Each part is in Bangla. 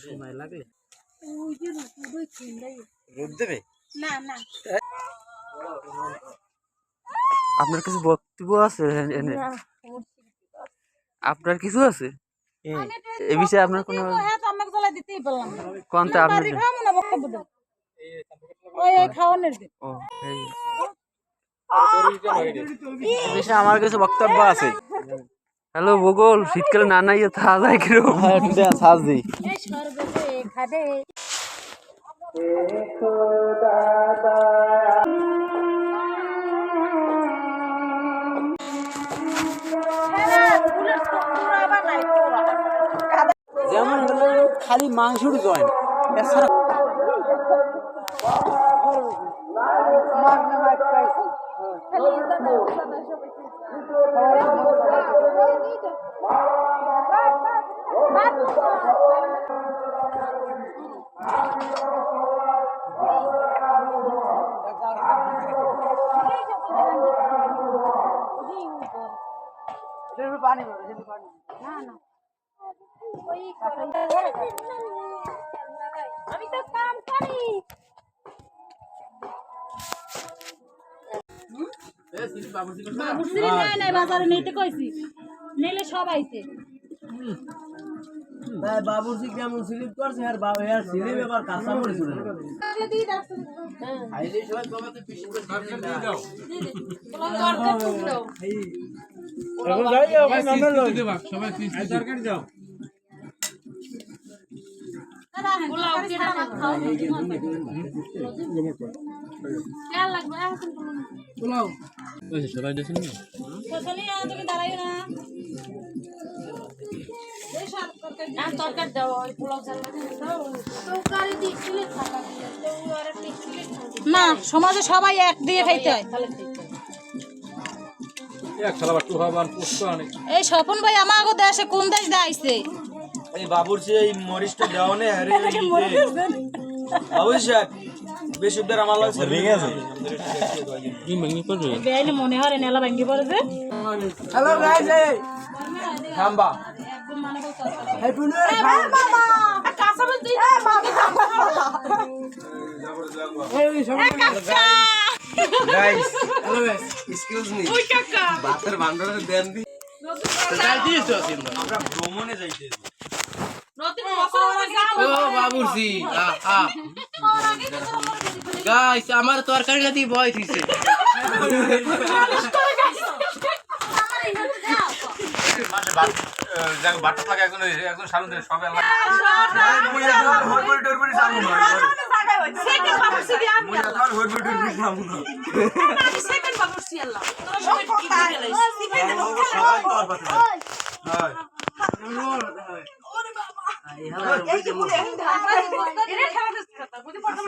সময় লাগলে। রোদ দেবে? না না। আপনার কিছু বক্তব্য আছে এনে আপনার কিছু আছে? এ বিষয়ে আপনার কোনো হ্যাঁ কোনটা আপনার আমার কিছু বক্তব্য আছে। হ্যালো ভূগোল শীতকালে না নাই থা যায় কীরকম? হ্যাঁ সাজ দিই সরবেতে খাদে যেমন খালি মাংসর জয়েন্ট এছাড়া আমি তো কাম করি। বাবুর নাই নাই বাজারে নিতে কইছি। নিলে সবাইতে তাই বাবুর্চি কেমন স্লিপ করছে আর বাবু আর স্লিপ এবার কাঁচা মরে চলে খাইলে সবাই বাবাতে পিছু করে এখন যাই ওখানে নামে লই ফসলি তুমি দাঁড়াইও না তরকারি দাও ওই পোলাও তরকারি দিছিলে না সমাজে সবাই এক দিয়ে খাইতে হয়। এই স্বপন ভাই আমাকে দেশে কোন দেশ দেয়ছে এই বাবুর্চি এই মরিচটা দেওয়া নেই আরে বাবুর্চি সাহেব বেশি উদ্ধার আমার লাগছে ভেঙে মনে হয় নেলা ভাঙ্গি পড়েছে হ্যালো গাইস এই থামবা মানে guys hello guys excuse me ভাতের ভান্ডারে দেন দি। আমরা ভ্রমণে যাইতেছি ও বাবুর্চি গাইস আমার তরকারি না দিয়ে ভয় দিছে বাটা থাকে হরবড়ি টরবড়ি হয় এই মরিচ কাটা মারেন দাও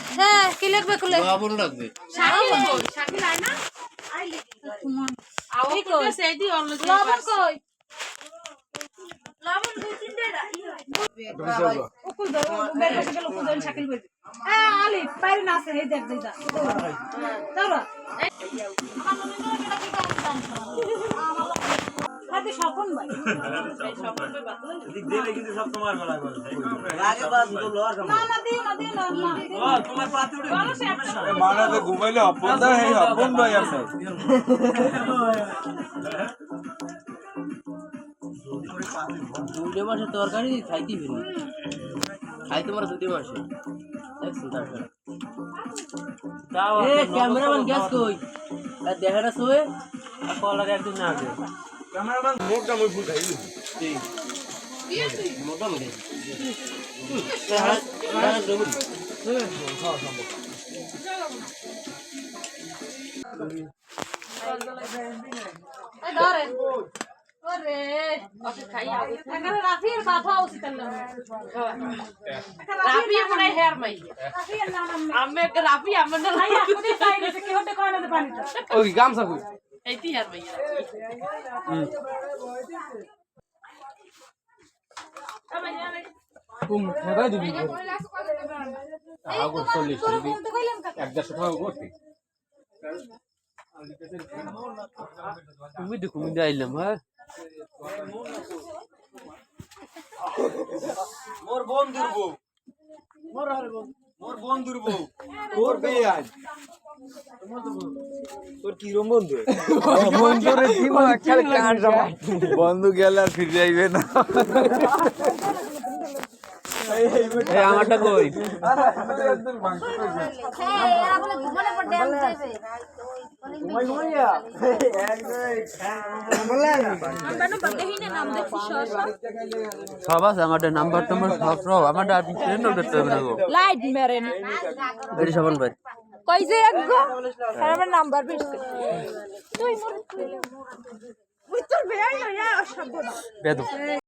হ্যাঁ কি লিখবে খুলে বাবুর লাগবে লবণ কই? উকুল দাও বের বসে গেল উকুল দাও শাকিল বই হ্যাঁ আলি বাইরে না আছে এই দেখ দেই দা দাও হাতে স্বপন ভাই দিলে কিন্তু সব তোমার গলায় বলে আগে বাস না না দিও না দিও না না দিও না। তোমার পাতে উঠে বলো সে একটা মানাতে ঘুমাইলে অপন দা এই অপন ভাই আছে। দুইটা মাসের তরকারি খাইতে ফিরি খাই তোমার দুটি মাসে। দেখছেন তারপরে এ ক্যামেরাম্যান গ্যাস কই? আর দেখা না শোয়ে আর কলার একদিন না আগে মোটামুটি এই ধরেন ওরে এখানে রাফির বাবা উচিত না রাফি আমরা হেয়ার মাই রাফি না আমি রাফি আমরা না লাইয়া কোথায় খাই গেছে কি হতে কয় না পানিটা ওই গামছা কই তুমি দেখো আইলাম হ্যাঁ? মোর বন্ধুর বউ। মোর বন্ধুর বউ। তোর বিয়ে আজ। তোর বন্ধু? বন্ধুরে খেলে কার বন্ধু? গেলে আর ফিরে আইবে না। এই আমারটা কই? সব আছে আমারটা নাম্বার টাম্বার সব সব। আমারটা আর ট্রেন করতে হবে না গো লাইট মেরেন এটি সাবান ভাই? কই যে একগো আর আমার নাম্বার বেশি তুই মোর তুই তোর বেয়াই না অসভ্য বেদম